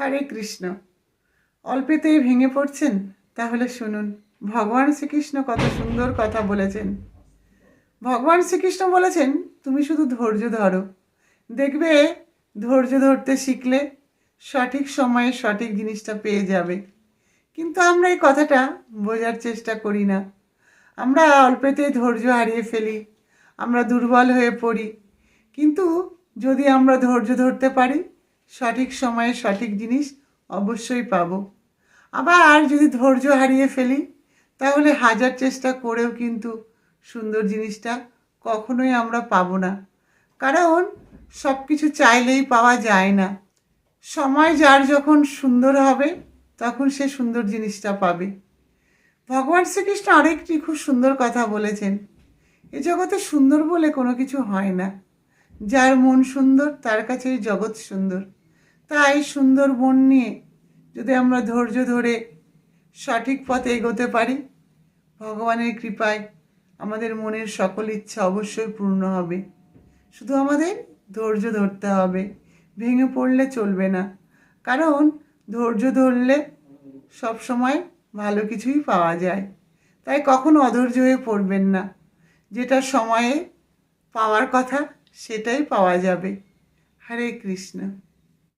হরে কৃষ্ণ। অল্পেতেই ভেঙে পড়ছেন, তাহলে শুনুন। ভগবান শ্রীকৃষ্ণ কত সুন্দর কথা বলেছেন। ভগবান শ্রীকৃষ্ণ বলেছেন, তুমি শুধু ধৈর্য ধরো। দেখবে, ধৈর্য ধরতে শিখলে সঠিক সময়ে সঠিক জিনিসটা পেয়ে যাবে। কিন্তু আমরা এই কথাটা বোঝার চেষ্টা করি না। আমরা অল্পেতেই ধৈর্য হারিয়ে ফেলি, আমরা দুর্বল হয়ে পড়ি। কিন্তু যদি আমরা ধৈর্য ধরতে পারি সঠিক সময়ে সঠিক জিনিস অবশ্যই পাবো। আবার যদি ধৈর্য হারিয়ে ফেলি, তাহলে হাজার চেষ্টা করেও কিন্তু সুন্দর জিনিসটা কখনোই আমরা পাবো না। কারণ সব কিছু চাইলেই পাওয়া যায় না। সময় যার যখন সুন্দর হবে, তখন সে সুন্দর জিনিসটা পাবে। ভগবান শ্রীকৃষ্ণ আরেকটি খুব সুন্দর কথা বলেছেন, এ জগতে সুন্দর বলে কোনো কিছু হয় না। যার মন সুন্দর, তার কাছে এই জগৎ সুন্দর। তাই সুন্দর মন নিয়ে যদি আমরা ধৈর্য ধরে সঠিক পথে এগোতে পারি, ভগবানের কৃপায় আমাদের মনের সকল ইচ্ছা অবশ্যই পূর্ণ হবে। শুধু আমাদের ধৈর্য ধরতে হবে, ভেঙে পড়লে চলবে না। কারণ ধৈর্য ধরলে সব সময় ভালো কিছুই পাওয়া যায়। তাই কখনো অধৈর্য হয়ে পড়বেন না। যেটা সময়ে পাওয়ার কথা, সেটাই পাওয়া যাবে। হরে কৃষ্ণ।